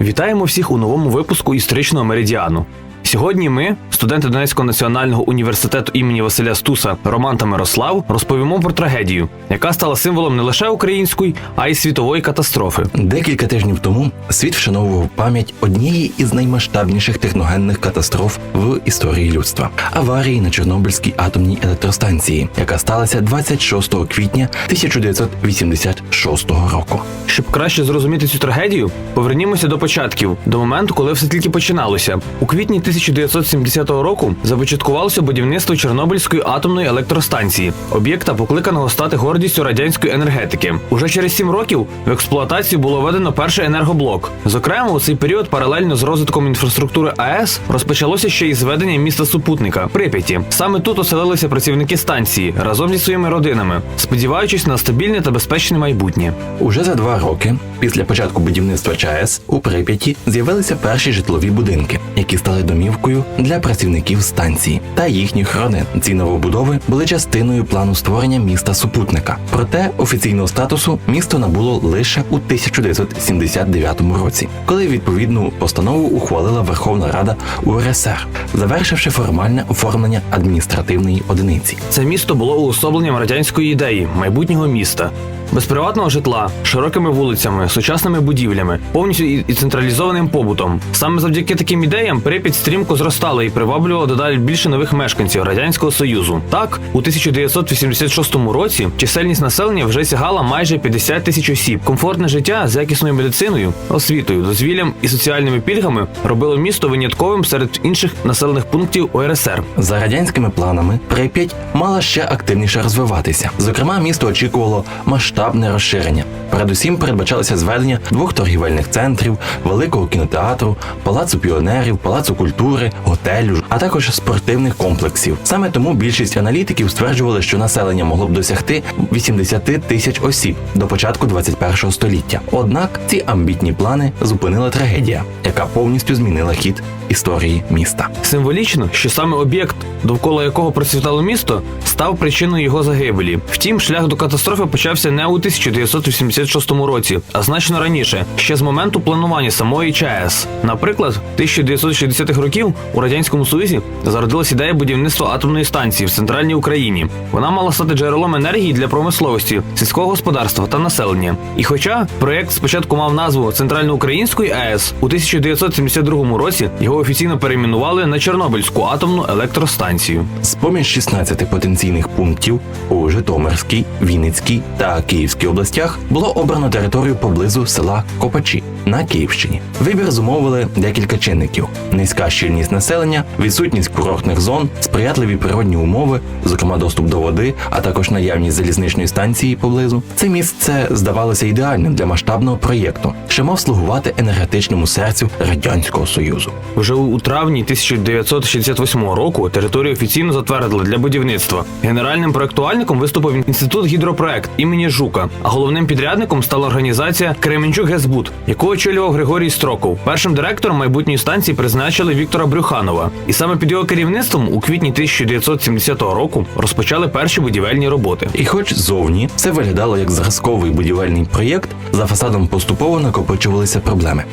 Вітаємо всіх у новому випуску історичного меридіану. Сьогодні ми, студенти Донецького національного університету імені Василя Стуса Роман та Мирослав, розповімо про трагедію, яка стала символом не лише української, а й світової катастрофи. Декілька тижнів тому світ вшановував пам'ять однієї із наймасштабніших техногенних катастроф в історії людства аварії на Чорнобильській атомній електростанції, яка сталася 26 квітня 1986 року. Щоб краще зрозуміти цю трагедію, повернімося до початків, до моменту, коли все тільки починалося. У квітні 1970 року започаткувалося будівництво Чорнобильської атомної електростанції, об'єкта, покликаного стати гордістю радянської енергетики. Уже через сім років в експлуатацію було введено перший енергоблок. Зокрема, у цей період паралельно з розвитком інфраструктури АЕС розпочалося ще й зведення міста супутника Прип'яті. Саме тут оселилися працівники станції разом зі своїми родинами, сподіваючись на стабільне та безпечне майбутнє. Уже за два роки після початку будівництва ЧАЕС у Прип'яті з'явилися перші житлові будинки, які стали домівкою для працівників станції та їхніх родин. Ці новобудови були частиною плану створення міста супутника. Проте офіційного статусу місто набуло лише у 1979 році, коли відповідну постанову ухвалила Верховна Рада УРСР, завершивши формальне оформлення адміністративної одиниці. Це місто було уособленням радянської ідеї майбутнього міста. Без приватного житла, широкими вулицями, сучасними будівлями, повністю і централізованим побутом. Саме завдяки таким ідеям Прип'ять стрімко зростала і приваблювала дедалі більше нових мешканців радянського союзу. Так, у 1986 році чисельність населення вже сягала майже 50 тисяч осіб. Комфортне життя з якісною медициною, освітою, дозвіллям і соціальними пільгами робило місто винятковим серед інших населених пунктів УРСР. За радянськими планами Прип'ять мала ще активніше розвиватися. Зокрема, місто очікувало масштабне розширення. Передусім передбачалося зведення двох торгівельних центрів, великого кінотеатру, палацу піонерів, палацу культури, готелю, а також спортивних комплексів. Саме тому більшість аналітиків стверджували, що населення могло б досягти 80 тисяч осіб до початку 21 століття. Однак ці амбітні плани зупинила трагедія, яка повністю змінила хід історії міста. Символічно, що саме об'єкт, довкола якого процвітало місто, став причиною його загибелі. Втім, шлях до катастрофи почався не у 1986 році, а значно раніше, ще з моменту планування самої ЧАЕС. Наприклад, 1960-х років у радянському союзі зародилась ідея будівництва атомної станції в центральній Україні. Вона мала стати джерелом енергії для промисловості, сільського господарства та населення. І хоча проєкт спочатку мав назву Центральноукраїнської АЕС, у 1972 році його офіційно перейменували на Чорнобильську атомну електростанцію. З поміж 16 потенційних пунктів у Житомирській, Вінницькій та Київській областях було обрано територію поблизу села Копачі на Київщині. Вибір зумовили декілька чинників: низька щільність населення, відсутність курортних зон, сприятливі природні умови, зокрема доступ до води, а також наявність залізничної станції поблизу. Це місце здавалося ідеальним для масштабного проєкту, що мав слугувати енергетичному серцю радянського союзу. Вже у травні 1968 року територію офіційно затвердили для будівництва. Генеральним проектувальником виступив інститут гідропроект імені Жука, а головним підрядником стала організація Кременчук Гезбуд, яку очолював Григорій Строков. Першим директором майбутньої станції призначили Віктора Брюханова. І саме під його керівництвом у квітні 1970 року розпочали перші будівельні роботи. І хоч зовні все виглядало як зразковий будівельний проєкт, за фасадом поступово накопичувалися проблеми.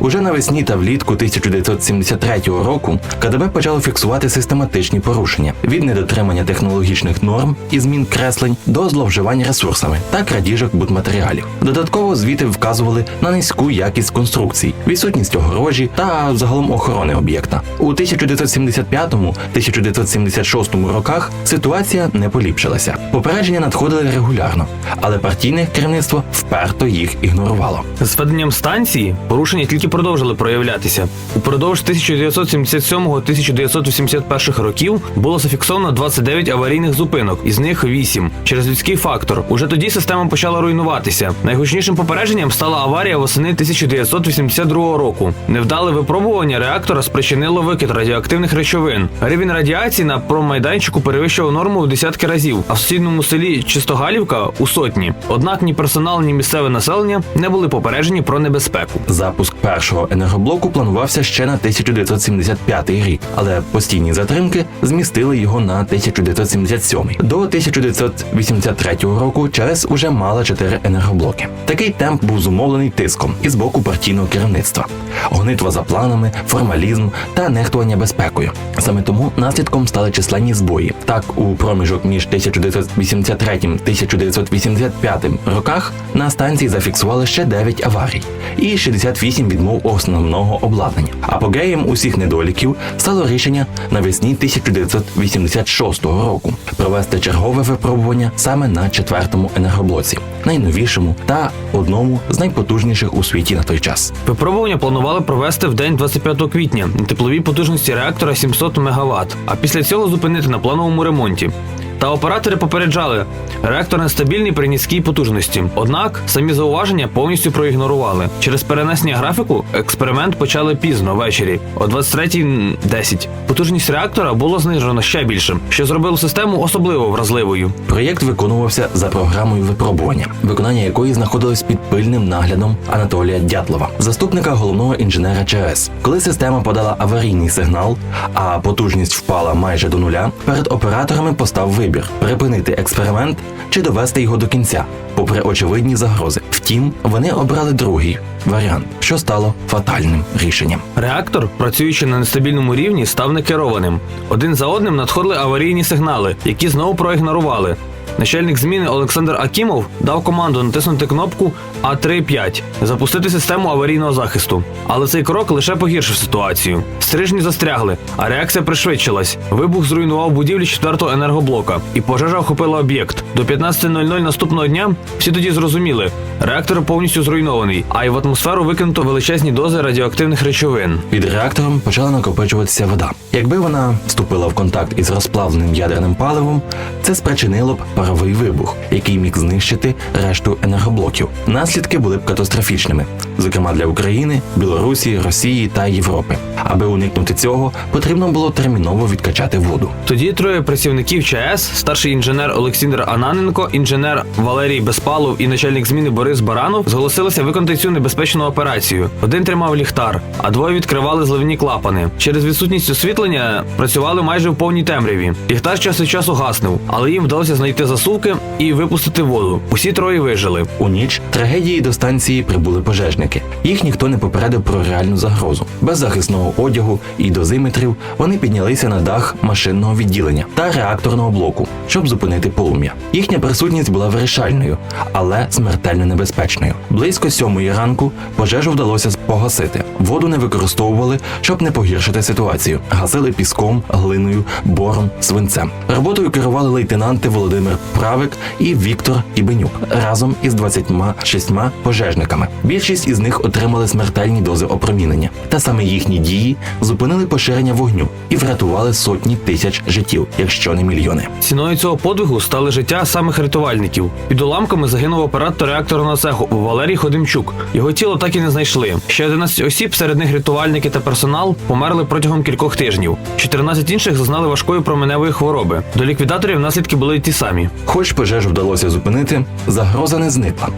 Уже навесні та влітку 1973 року КДБ почало фіксувати систематичні порушення від недотримання технологічних норм і змін креслень до зловживання ресурсами та крадіжок будматеріалів. Додатково звіти вказували на низьку якість конструкцій, відсутність огорожі та загалом охорони об'єкта. У 1975-1976 роках ситуація не поліпшилася. Попередження надходили регулярно, але партійне керівництво вперто їх ігнорувало. З введенням станції порушення порушення тільки продовжили проявлятися. Упродовж 1977-1981 років було зафіксовано 29 аварійних зупинок, із них 8 через людський фактор. Уже тоді система почала руйнуватися. Найгучнішим попередженням стала аварія восени 1982 року. Невдале випробування реактора спричинило викид радіоактивних речовин. Рівень радіації на промайданчику перевищував норму в десятки разів, а в сусідньому селі Чистогалівка у сотні. Однак ні персонал, ні місцеве населення не були попереджені про небезпеку. Запуск першого енергоблоку планувався ще на 1975 рік, але постійні затримки змістили його на 1977. До 1983 року ЧАЕС уже мала чотири енергоблоки. Такий темп був зумовлений тиском із боку партійного керівництва, гонитва за планами, формалізм та нехтування безпекою. Саме тому наслідком стали численні збої. Так, у проміжок між 1983-1985 роках на станції зафіксували ще 9 аварій і 68 відмов основного обладнання. Апогеєм усіх недоліків стало рішення навесні 1986 року провести чергове випробування саме на четвертому енергоблоці, найновішому та одному з найпотужніших у світі на той час. Випробування планували провести в день 25 квітня на тепловій потужності реактора 700 МВт, а після цього зупинити на плановому ремонті. Та оператори попереджали, реактор нестабільний при низькій потужності. Однак самі зауваження повністю проігнорували. Через перенесення графіку експеримент почали пізно ввечері о 23.10. Потужність реактора було знижено ще більше, що зробило систему особливо вразливою. Проєкт виконувався за програмою випробування, виконання якої знаходилось під пильним наглядом Анатолія Дятлова, заступника головного інженера ЧАЕС. Коли система подала аварійний сигнал, а потужність впала майже до нуля, перед операторами постав вибір припинити експеримент чи довести його до кінця, попри очевидні загрози. Втім, вони обрали другий варіант, що стало фатальним рішенням. Реактор, працюючи на нестабільному рівні, став некерованим. Один за одним надходили аварійні сигнали, які знову проігнорували. Начальник зміни Олександр Акімов дав команду натиснути кнопку А35 запустити систему аварійного захисту. Але цей крок лише погіршив ситуацію. Стрижні застрягли, а реакція пришвидшилась. Вибух зруйнував будівлі четвертого енергоблока, і пожежа охопила об'єкт. До 15.00 наступного дня всі тоді зрозуміли, реактор повністю зруйнований, а й в атмосферу викинуто величезні дози радіоактивних речовин. Під реактором почала накопичуватися вода. Якби вона вступила в контакт із розплавленим ядерним паливом, це спричинило б паровий вибух, який міг знищити решту енергоблоків. Наслідки були б катастрофічними, зокрема для України, Білорусі, Росії та Європи. Аби уникнути цього, потрібно було терміново відкачати воду. Тоді троє працівників ЧАЕС, старший інженер Олександр Ананенко, інженер Валерій Безпалов і начальник зміни Борис Баранов зголосилися виконати цю небезпечну операцію. Один тримав ліхтар, а двоє відкривали зливні клапани. Через відсутність освітлення працювали майже в повній темряві. Ліхтар час від часу гаснув, але їм вдалося знайти засувки і випустити воду. Усі троє вижили. У ніч трагедії до станції прибули пожежники. Їх ніхто не попередив про реальну загрозу. Без захисного одягу і дозиметрів вони піднялися на дах машинного відділення та реакторного блоку, щоб зупинити полум'я. Їхня присутність була вирішальною, але смертельно небезпечною. Близько сьомої ранку пожежу вдалося погасити. Воду не використовували, щоб не погіршити ситуацію. Гасили піском, глиною, бором, свинцем. Роботою керували лейтенанти Володимир Правик і Віктор Ібенюк разом із 26 пожежниками. Більшість із них отримали смертельні дози опромінення, та саме їхні дії зупинили поширення вогню і врятували сотні тисяч життів, якщо не мільйони. Ціною цього подвигу стали життя самих рятувальників. Під уламками загинув оператор реакторного цеху Валерій Ходимчук. Його тіло так і не знайшли. Ще 11 осіб, серед них рятувальники та персонал, померли протягом кількох тижнів. 14 інших зазнали важкої променевої хвороби. До ліквідаторів наслідки були ті самі. Хоч пожежу вдалося зупинити, загроза не зникла.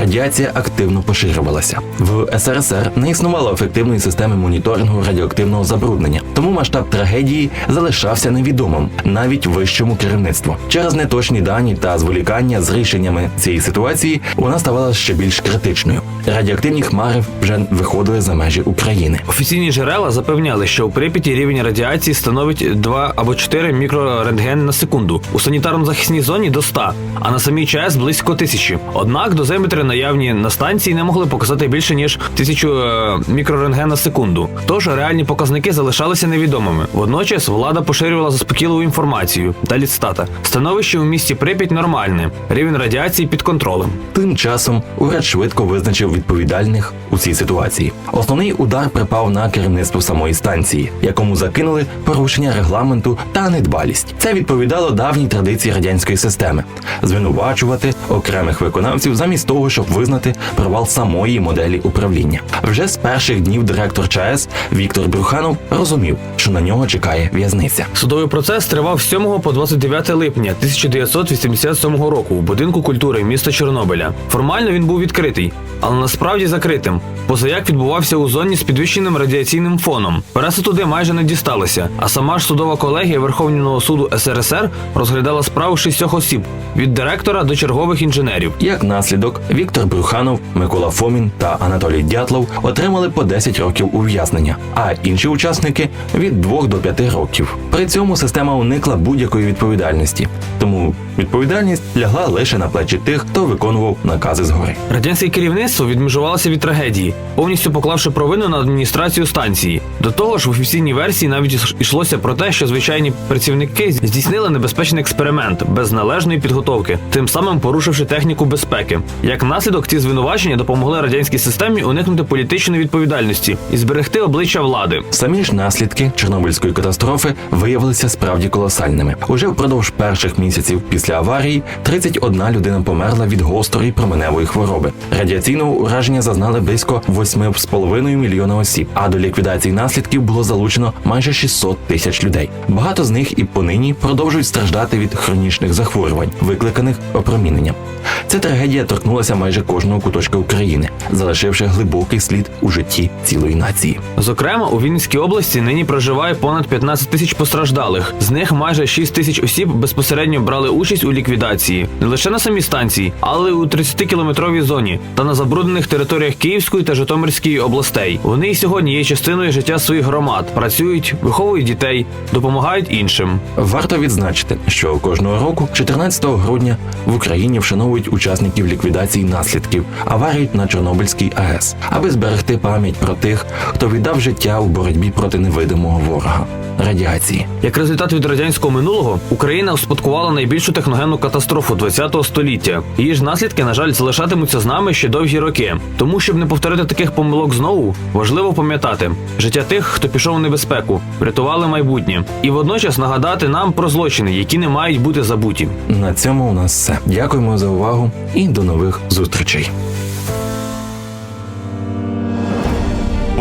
Радіація активно поширювалася. В СРСР не існувало ефективної системи моніторингу радіоактивного забруднення, тому масштаб трагедії залишався невідомим навіть вищому керівництву. Через неточні дані та зволікання з рішеннями цієї ситуації вона ставала ще більш критичною. Радіоактивні хмари вже виходили за межі України. Офіційні джерела запевняли, що у Прип'яті рівень радіації становить 2 або 4 мікрорентгени на секунду. У санітарно-захисній зоні до 100, а на самій ЧАЕС близько тисячі. Однак дозиметри наявні на станції не могли показати більше ніж тисячу е, мікрорентген на секунду. Тож реальні показники залишалися невідомими. Водночас влада поширювала заспокійливу інформацію. Далі цитата. Становище у місті Прип'ять нормальне, рівень радіації під контролем. Тим часом уряд швидко визначив відповідальних у цій ситуації. Основний удар припав на керівництво самої станції, якому закинули порушення регламенту та недбалість. Це відповідало давній традиції радянської системи звинувачувати окремих виконавців замість того, щоб визнати провал самої моделі управління. Вже з перших днів директор ЧАЕС Віктор Брюханов розумів, що на нього чекає в'язниця. Судовий процес тривав з 7 по 29 липня 1987 року у будинку культури міста Чорнобиля. Формально він був відкритий, але насправді закритим. Позаяк відбувався у зоні з підвищеним радіаційним фоном. Преса туди майже не дісталася, а сама ж судова колегія Верховного суду СРСР розглядала справу шістьох осіб від директора до чергових інженерів. Як наслідок, Віктор Брюханов, Микола Фомін та Анатолій Дятлов отримали по 10 років ув'язнення, а інші учасники від 2 до 5 років. При цьому система уникла будь-якої відповідальності, тому відповідальність лягла лише на плечі тих, хто виконував накази згори. Радянське керівництво відмежувалося від трагедії, повністю поклавши провину на адміністрацію станції. До того ж, в офіційній версії навіть йшлося про те, що звичайні працівники здійснили небезпечний експеримент без належної підготовки, тим самим порушивши техніку безпеки. Як наслідок, ці звинувачення допомогли радянській системі уникнути політичної відповідальності і зберегти обличчя влади. Самі ж наслідки Чорнобильської катастрофи виявилися справді колосальними. Уже впродовж перших місяців після аварії 31 людина померла від гострої променевої хвороби. Радіаційного ураження зазнали близько 8,5 мільйона осіб, а до ліквідації наслідків було залучено майже 600 тисяч людей. Багато з них і понині продовжують страждати від хронічних захворювань, викликаних опроміненням. Ця трагедія торкнулася майже кожного куточка України, залишивши глибокий слід у житті цілої нації. Зокрема, у Вінницькій області нині проживає понад 15 тисяч постраждалих. З них майже 6 тисяч осіб безпосередньо брали участь у ліквідації не лише на самій станції, але й у 30-кілометровій зоні та на забруднених територіях Київської та Житомирської областей. Вони і сьогодні є частиною життя своїх громад, працюють, виховують дітей, допомагають іншим. Варто відзначити, що кожного року, 14 грудня, в Україні вшановують учасників ліквідації наслідків аварії на Чорнобильській АЕС, аби зберегти пам'ять про тих, хто віддав життя у боротьбі проти невидимого ворога радіації. Як результат від радянського минулого, Україна успадкувала найбільшу техногенну катастрофу ХХ століття. Її ж наслідки, на жаль, залишатимуться з нами ще довгі роки. Тому, щоб не повторити таких помилок знову, важливо пам'ятати життя тих, хто пішов у небезпеку, врятували майбутнє, і водночас нагадати нам про злочини, які не мають бути забуті. На цьому у нас все. Дякуємо за увагу і до нових зустрічей.